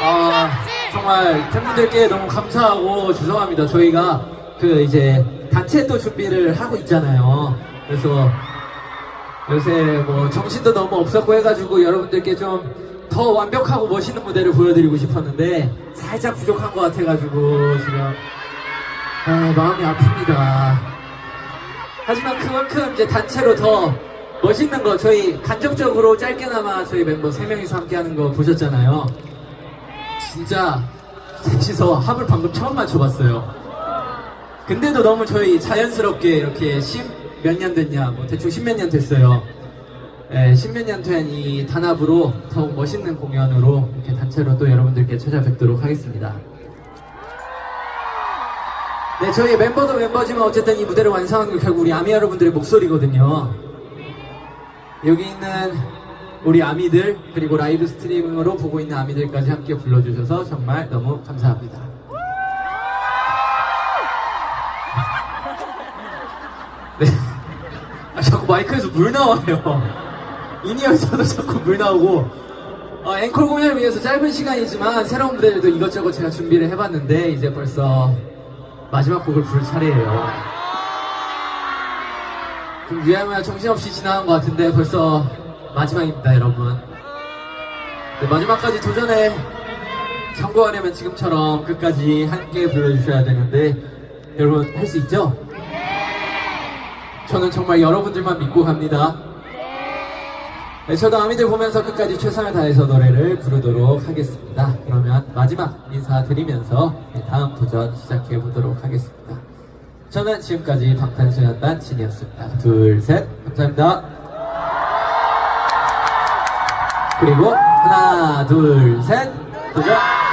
아, 정말 팬분들께 너무 감사하고 죄송합니다. 저희가 그 이제 단체 또 준비를 하고 있잖아요. 그래서 요새 뭐 정신도 너무 없었고 해가지고 여러분들께 좀 더 완벽하고 멋있는 무대를 보여드리고 싶었는데 살짝 부족한 것 같아가지고 지금 아, 마음이 아픕니다. 하지만 그만큼 이제 단체로 더 멋있는 거 저희 간접적으로 짧게나마 저희 멤버 3명이서 함께 하는 거 보셨잖아요. 진짜 셋이서 합을 방금 처음 맞춰봤어요. 근데도 너무 저희 자연스럽게 이렇게 십몇년 됐냐, 뭐 대충 십몇 년 됐어요. 예, 십몇 년 된 이 단합으로 더욱 멋있는 공연으로 이렇게 단체로 또 여러분들께 찾아뵙도록 하겠습니다. 네, 저희 멤버도 멤버지만 어쨌든 이 무대를 완성한 건 결국 우리 아미 여러분들의 목소리거든요. 여기 있는 우리 아미들 그리고 라이브 스트리밍으로 보고 있는 아미들까지 함께 불러주셔서 정말 너무 감사합니다. 네. 아, 자꾸 마이크에서 물 나와요. 인이어서도 자꾸 물 나오고. 어, 앵콜 공연을 위해서 짧은 시간이지만 새로운 무대들도 이것저것 제가 준비를 해봤는데 이제 벌써 마지막 곡을 부를 차례예요. 좀 미안해요. 정신없이 지나간 것 같은데 벌써 마지막입니다, 여러분. 네, 마지막까지 도전에 성공하려면 지금처럼 끝까지 함께 불러주셔야 되는데 여러분 할 수 있죠? 저는 정말 여러분들만 믿고 갑니다. 네, 저도 아미들 보면서 끝까지 최선을 다해서 노래를 부르도록 하겠습니다. 그러면 마지막 인사드리면서 네, 다음 도전 시작해 보도록 하겠습니다. 저는 지금까지 방탄소년단 진이었습니다. 둘, 셋, 감사합니다. 그리고 하나, 둘, 셋, 도전!